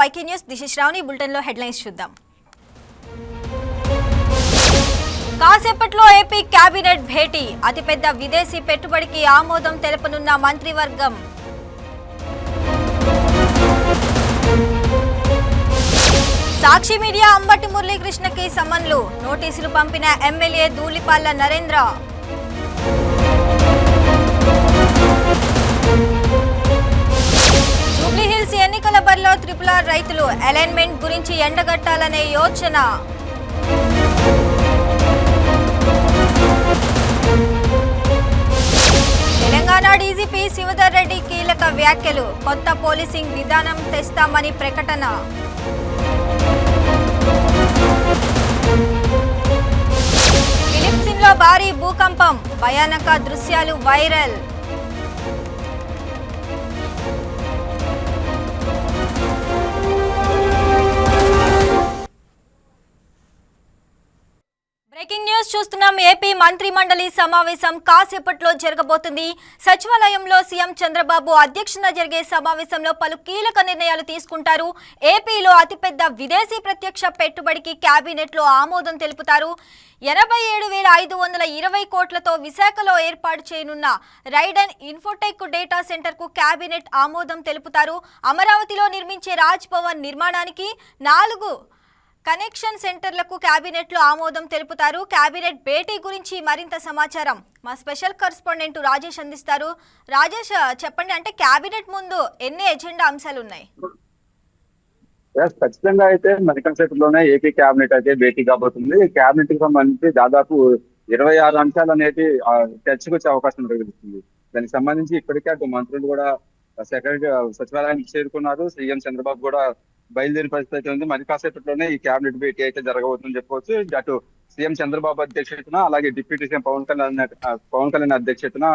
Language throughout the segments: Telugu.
YK news. దిశ శ్రావణి. బులెటిన్లో హెడ్లైన్స్ చూద్దాం. కాసేపట్లో ఏపీ కేబినెట్ భేటీ. అతిపెద్ద విదేశీ పెట్టుబడికి ఆమోదం తెలపనున్న మంత్రివర్గం. సాక్షి మీడియా అంబటి మురళీకృష్ణకి సమన్లు. నోటీసులు పంపిన ఎమ్మెల్యే ధూళిపాల్ల నరేంద్ర. రైతులు అలైన్మెంట్ గురించి ఎండగట్టాలనే యోచన. తెలంగాణ డీజీపీ శివధర్ రెడ్డి కీలక వ్యాఖ్యలు. కొత్త పోలీసింగ్ విధానం తెస్తామని ప్రకటన. ఫిలిప్సిన్లో భారీ భూకంపం. భయానక దృశ్యాలు వైరల్. న్యూస్ చూస్తున్నాం. ఏపీ మంత్రి మండలి సమావేశం కాసేపట్లో జరగబోతుంది. సచివాలయంలో సీఎం చంద్రబాబు అధ్యక్షత జరిగే సమావేశంలో పలు కీలక నిర్ణయాలు తీసుకుంటారు. ఏపీలో అతిపెద్ద విదేశీ ప్రత్యక్ష పెట్టుబడికి కేబినెట్ ఆమోదం తెలుపుతారు. ఎనభై ఏడు వేల ఐదు వందల ఇరవై కోట్లతో విశాఖలో ఏర్పాటు చేయనున్న రైడన్ ఇన్ఫోటెక్ డేటా సెంటర్కు కేబినెట్ ఆమోదం తెలుపుతారు. అమరావతిలో నిర్మించే రాజ్ భవన్ నిర్మాణానికి నాలుగు కనెక్షన్ సెంటర్లకు కేబినెట్లో ఆమోదం తెలుపుతారు. కేబినెట్ భేటీ గురించి మరింత సమాచారం మా స్పెషల్ కరస్పాండెంట్ రాజేష్ అందిస్తారు. రాజేష్ చెప్పండి అంటే కేబినెట్ ముందు ఎన్ని ఎజెండా అంశాలు ఉన్నాయి ఖచ్చితంగా అయితే మెడికల్ సెక్టర్లోనే ఏపీ కేబినెట్ అయితే భేటీ కాబోతుంది. కేబినెట్కి సంబంధించి దాదాపు ఇరవై ఆరు అంశాలు అనేది ఆ, చర్చకు వచ్చే అవకాశం కలుగుతుంది దానికి సంబంధించి ఇప్పటికే అటు మంత్రులు కూడా సెక్రటరీ సచివాలయానికి చేరుకున్నారు. సీఎం చంద్రబాబు కూడా బయలుదేరి పరిస్థితి అయితే ఉంది. మరి కాసేపట్లోనే ఈ కేబినెట్ భేటీ అయితే జరగబోతుందని చెప్పవచ్చు అటు సీఎం చంద్రబాబు అధ్యక్షతన అలాగే డిప్యూటీ సీఎం పవన్ కళ్యాణ్ పవన్ కళ్యాణ్ అధ్యక్షతన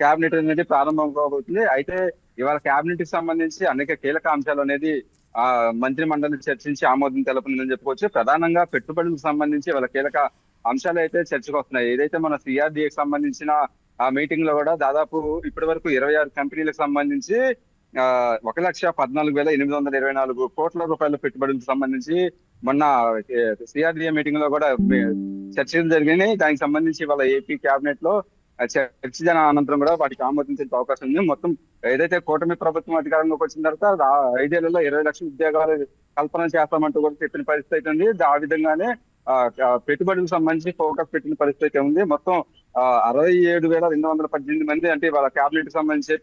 కేబినెట్ అనేది ప్రారంభం కాబోతుంది. అయితే ఇవాళ కేబినెట్కి సంబంధించి అనేక కీలక అంశాలు అనేది ఆ మంత్రి మండలి చర్చించి ఆమోదం తెలపనుందని చెప్పుకోవచ్చు ప్రధానంగా పెట్టుబడులకు సంబంధించి వాళ్ళ కీలక అంశాలు అయితే చర్చకు వస్తున్నాయి ఏదైతే మన సిఆర్డీఏకి సంబంధించిన ఆ మీటింగ్లో కూడా దాదాపు ఇప్పటి వరకు ఇరవై ఆరు కంపెనీలకు సంబంధించి ఒక లక్ష పద్నాలుగు వేల ఎనిమిది వందల ఇరవై నాలుగు కోట్ల రూపాయల పెట్టుబడులకు సంబంధించి మొన్న సిఆర్డిఏ మీటింగ్లో కూడా చర్చలు జరిగినాయి. దానికి సంబంధించి వాళ్ళ ఏపీ కేబినెట్లో చర్చ జన అనంతరం కూడా వాటికి ఆమోదించే అవకాశం ఉంది. మొత్తం ఏదైతే కూటమి ప్రభుత్వం అధికారంలోకి వచ్చిన తర్వాత ఐదేళ్ళలో ఇరవై లక్షల ఉద్యోగాలు కల్పన చేస్తామంటూ కూడా చెప్పిన పరిస్థితి అయితే ఉంది ఆ విధంగానే ఆ, పెట్టుబడులకు సంబంధించి ఫోకస్ పెట్టిన పరిస్థితి అయితే ఉంది. మొత్తం అరవై ఏడు వేల రెండు వందల పద్దెనిమిది మంది అంటే వాళ్ళ కేబినెట్కి సంబంధించి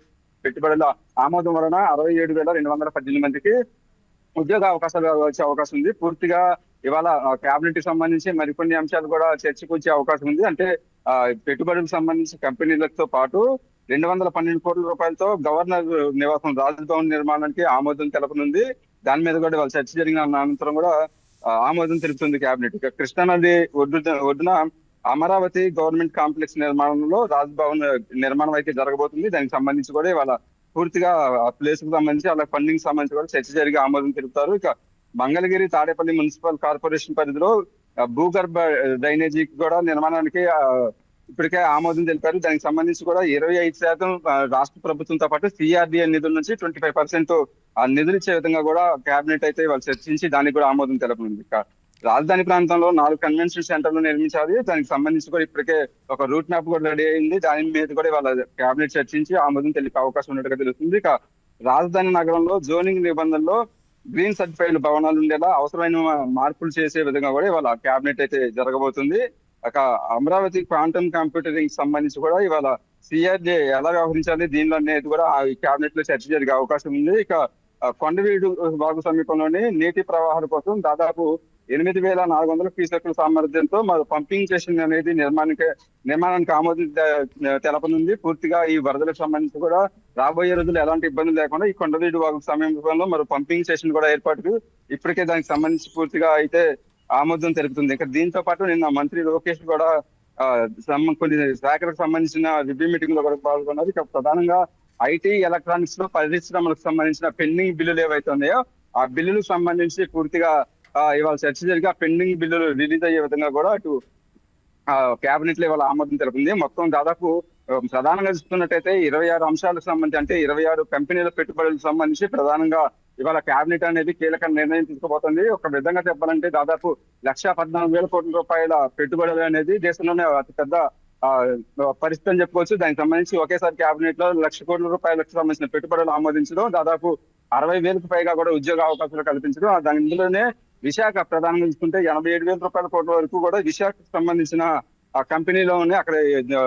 పెట్టుబడుల ఆమోదం వలన అరవై ఏడు వేల రెండు వందల పద్దెనిమిది మందికి ఉద్యోగ అవకాశాలు వచ్చే అవకాశం ఉంది. పూర్తిగా ఇవాళ కేబినెట్కి సంబంధించి మరికొన్ని అంశాలు కూడా చర్చకు వచ్చే అవకాశం ఉంది. అంటే పెట్టుబడులకు సంబంధించి కంపెనీలతో పాటు రెండు వందల పన్నెండు కోట్ల రూపాయలతో గవర్నర్ నివాసం రాజభవన్ నిర్మాణానికి ఆమోదం తెలపనుంది. దాని మీద కూడా వాళ్ళ చర్చ జరిగిన అనంతరం కూడా ఆమోదం తెలుపుతుంది కేబినెట్ కృష్ణానది ఒడ్డు ఒడ్డున అమరావతి గవర్నమెంట్ కాంప్లెక్స్ నిర్మాణంలో రాజ్భవన్ నిర్మాణం అయితే జరగబోతుంది. దానికి సంబంధించి కూడా ఇవాళ పూర్తిగా ఆ ప్లేస్కు సంబంధించి అలా ఫండింగ్ సంబంధించి కూడా చర్చ జరిగి ఆమోదం తెలుపుతారు. ఇక మంగళగిరి తాడేపల్లి మున్సిపల్ కార్పొరేషన్ పరిధిలో భూగర్భ డ్రైనేజీ కూడా నిర్మాణానికి ఇప్పటికే ఆమోదం తెలిపారు. దానికి సంబంధించి కూడా ఇరవై ఐదు శాతం రాష్ట్ర ప్రభుత్వంతో పాటు సిఆర్డిఏ నిధుల నుంచి ట్వంటీ ఫైవ్ పర్సెంట్ ఆ నిధులు ఇచ్చే విధంగా కూడా కేబినెట్ అయితే వాళ్ళు చర్చించి దానికి కూడా ఆమోదం తెలపనుంది. ఇక రాజధాని ప్రాంతంలో నాలుగు కన్వెన్షన్ సెంటర్లు నిర్మించాలి. దానికి సంబంధించి కూడా ఇప్పటికే ఒక రూట్ మ్యాప్ కూడా రెడీ అయింది. దాని మీద కూడా వాళ్ళ కేబినెట్ చర్చించి ఆమోదం తెలిపే అవకాశం ఉన్నట్టుగా తెలుస్తుంది. ఇక రాజధాని నగరంలో జోనింగ్ నిబంధనలో గ్రీన్ సర్టిఫైడ్ భవనాలు ఉండేలా అవసరమైన మార్పులు చేసే విధంగా కూడా ఇవాళ కేబినెట్ అయితే జరగబోతుంది. ఒక అమరావతి క్వాంటమ్ కంప్యూటరింగ్ సంబంధించి కూడా ఇవాళ సిఆర్జే ఎలా వ్యవహరించాలి దీనిలో అనేది కూడా ఆ కేబినెట్లో చర్చ జరిగే అవకాశం ఉంది. ఇక కొండవీడు వాగు సమీపంలోని నీటి ప్రవాహాల కోసం దాదాపు ఎనిమిది వేల నాలుగు వందల క్యూసెక్ల సామర్థ్యంతో మరి పంపింగ్ స్టేషన్ అనేది నిర్మాణానికి నిర్మాణానికి ఆమోదం తె- తెలపనుంది. పూర్తిగా ఈ వరదలకు సంబంధించి కూడా రాబోయే రోజులు ఎలాంటి ఇబ్బందులు లేకుండా ఈ కొండవీడు వాగు సమీపంలో మరి పంపింగ్ స్టేషన్ కూడా ఏర్పాటుకు ఇప్పటికే దానికి సంబంధించి పూర్తిగా అయితే ఆమోదం తెలుపుతుంది. ఇంకా దీంతో పాటు నిన్న మంత్రి లోకేష్ కూడా కొన్ని శాఖలకు సంబంధించిన రివ్యూ మీటింగ్లో కూడా పాల్గొన్నారు. ఇక ప్రధానంగా ఐటీ ఎలక్ట్రానిక్స్లో పరిశ్రమలకు సంబంధించిన పెండింగ్ బిల్లులు ఏవైతే ఉన్నాయో ఆ బిల్లులకు సంబంధించి పూర్తిగా ఇవాళ చర్చ జరిగి ఆ పెండింగ్ బిల్లులు రిలీజ్ అయ్యే విధంగా కూడా అటు కేబినెట్లో ఇవాళ ఆమోదం తెలిపింది. మొత్తం దాదాపు ప్రధానంగా చూస్తున్నట్టయితే ఇరవై ఆరు అంశాలకు సంబంధించి అంటే ఇరవై ఆరు కంపెనీల పెట్టుబడులకు సంబంధించి ప్రధానంగా ఇవాళ కేబినెట్ అనేది కీలక నిర్ణయం తీసుకోబోతుంది ఒక విధంగా చెప్పాలంటే దాదాపు లక్ష పద్నాలుగు వేల కోట్ల రూపాయల పెట్టుబడులు అనేది దేశంలోనే అతి పెద్ద ఆ, పరిస్థితి అని చెప్పుకోవచ్చు. దానికి సంబంధించి ఒకేసారి కేబినెట్లో లక్ష కోట్ల రూపాయలకు సంబంధించిన పెట్టుబడులు ఆమోదించడం దాదాపు అరవై వేలకు పైగా కూడా ఉద్యోగ అవకాశాలు కల్పించడం దాని ఇందులోనే విశాఖ ప్రధానంగా చూసుకుంటే ఎనభై ఏడు వేల రూపాయల కోట్ల వరకు కూడా విశాఖకు సంబంధించిన ఆ కంపెనీలోనే అక్కడ ఆ,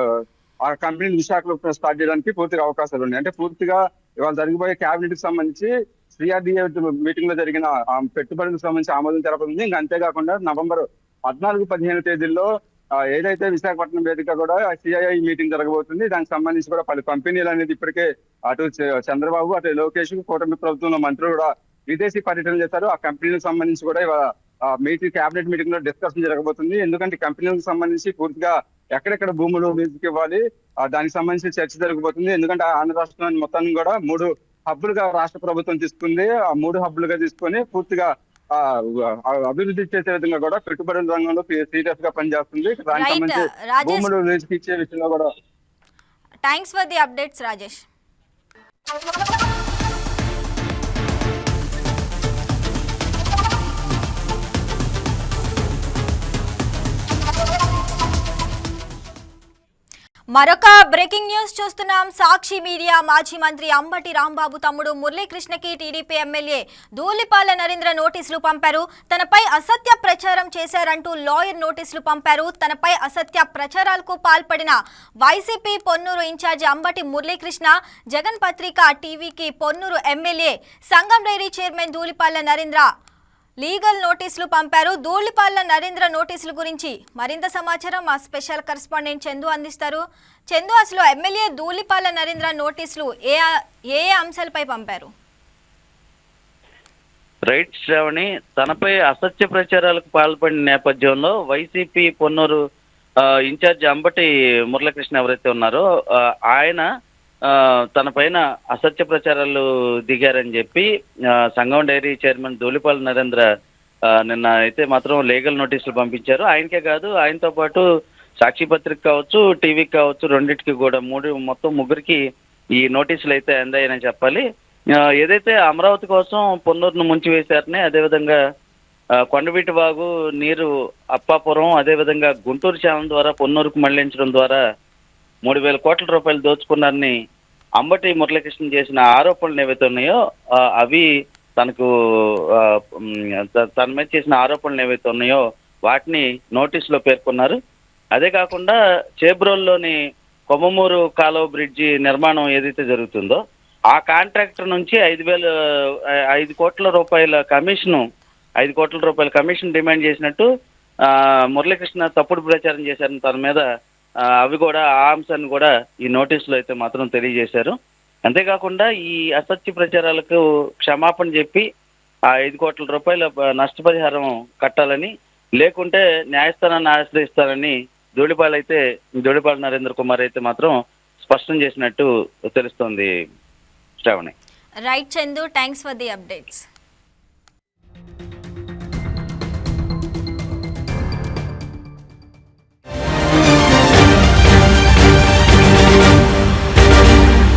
కంపెనీ కంపెనీని విశాఖలో స్టార్ట్ చేయడానికి పూర్తిగా అవకాశాలు ఉన్నాయి. అంటే పూర్తిగా ఇవాళ జరిగిపోయే కేబినెట్కి సంబంధించి సిఆర్డిఏ మీటింగ్లో జరిగిన ఆ పెట్టుబడులకు సంబంధించి ఆమోదం తెలపనుంది. ఇంకా అంతేకాకుండా నవంబర్ పద్నాలుగు పదిహేను తేదీల్లో ఏదైతే విశాఖపట్నం వేదిక కూడా సిఐఐ మీటింగ్ జరగబోతుంది. దానికి సంబంధించి కూడా పలు కంపెనీలు అనేది ఇప్పటికే అటు చంద్రబాబు అటు లోకేష్ కూటమి ప్రభుత్వంలో మంత్రులు కూడా విదేశీ పర్యటన చేశారు ఆ కంపెనీలకు సంబంధించి కూడా ఇవాళ మీటింగ్ కేబినెట్ మీటింగ్లో డిస్కషన్ జరగబోతుంది. ఎందుకంటే కంపెనీలకు సంబంధించి పూర్తిగా ఎక్కడెక్కడ భూములు లీజుకి ఇవ్వాలి దానికి సంబంధించి చర్చ జరగబోతుంది. ఎందుకంటే ఆంధ్ర రాష్ట్రాన్ని మొత్తాన్ని కూడా మూడు హబ్బులుగా రాష్ట్ర ప్రభుత్వం తీసుకుంది. ఆ మూడు హబ్బులుగా తీసుకొని పూర్తిగా అభివృద్ధి చేసే విధంగా కూడా పెట్టుబడుల రంగంలో సీరియస్గా పనిచేస్తుంది. దానికి సంబంధించి భూములు లీజుకి ఇచ్చే విషయంలో కూడా thanks for the updates Rajesh మరొక బ్రేకింగ్ న్యూస్ చూస్తున్నాం. సాక్షి మీడియా మాజీ మంత్రి అంబటి రాంబాబు తమ్ముడు మురళీకృష్ణకి టీడీపీ ఎమ్మెల్యే ధూళిపాల నరేంద్ర నోటీసులు పంపారు. తనపై అసత్య ప్రచారం చేశారంటూ లాయర్ నోటీసులు పంపారు. తనపై అసత్య ప్రచారాలకు పాల్పడిన వైసీపీ పొన్నూరు ఇన్ఛార్జి అంబటి మురళీకృష్ణ జగన్ పత్రిక టీవీకి Ponnuru MLA Sangam dairy chairman Dhulipala Narendra legal నోటీసులు పంపారు. ధూళిపాల్ల నరేంద్ర నోటీసుల గురించి మరింత సమాచారం మా స్పెషల్ కరెస్పాండెంట్ చందు అందిస్తారు. చందు అసలు ఎమ్మెల్యే ధూళిపాల్ల నరేంద్ర నోటీసులు ఏ ఏ అంశాలపై పంపారు? రైట్ శ్రావణి తనపై అసత్య ప్రచారాలకు పాల్పడిన నేపథ్యంలో వైసీపీ పొన్నూరు ఇన్ఛార్జ్ అంబటి మురళకృష్ణ ఎవరైతే ఉన్నారో ఆయన తన పైన అసత్య ప్రచారాలు దిగారని చెప్పి సంగం సంఘం డైరీ చైర్మన్ ధూళిపాల్ నరేంద్ర నిన్న అయితే మాత్రం లీగల్ నోటీసులు పంపించారు. ఆయనకే కాదు ఆయనతో పాటు సాక్షి పత్రిక కావచ్చు టీవీకి కావచ్చు రెండింటికి కూడా మూడు మొత్తం ముగ్గురికి ఈ నోటీసులు అయితే అందాయని చెప్పాలి. ఏదైతే అమరావతి కోసం పొన్నూరును ముంచివేశారని అదేవిధంగా కొండవీటి వాగు నీరు అప్పాపురం అదేవిధంగా గుంటూరు ఛానల్ ద్వారా పొన్నూరుకు మళ్ళించడం ద్వారా మూడు వేల కోట్ల రూపాయలు దోచుకున్నారని అంబటి మురళీకృష్ణ చేసిన ఆరోపణలు ఏవైతే ఉన్నాయో అవి తనకు తన మీద చేసిన ఆరోపణలు ఏవైతే ఉన్నాయో వాటిని నోటీసులో పేర్కొన్నారు. అదే కాకుండా చేబ్రోల్లోని కొమ్మమూరు కాలువ బ్రిడ్జి నిర్మాణం ఏదైతే జరుగుతుందో ఆ కాంట్రాక్టర్ నుంచి ఐదు వేల ఐదు కోట్ల రూపాయల కమిషను ఐదు కోట్ల రూపాయల కమిషన్ డిమాండ్ చేసినట్టు మురళీకృష్ణ తప్పుడు ప్రచారం చేశారని తన మీద అవి కూడా ఆ అంశాన్ని కూడా ఈ నోటీసులో అయితే మాత్రం తెలియజేశారు. అంతేకాకుండా ఈ అసత్య ప్రచారాలకు క్షమాపణ చెప్పి ఆ ఐదు కోట్ల రూపాయల నష్టపరిహారం కట్టాలని లేకుంటే న్యాయస్థానాన్ని ఆశ్రయిస్తారని జోడిపాల్ అయితే జోడిపాల్ నరేంద్ర కుమార్ అయితే మాత్రం స్పష్టం చేసినట్టు తెలుస్తోంది Sravani. Right Chandu thanks for the updates.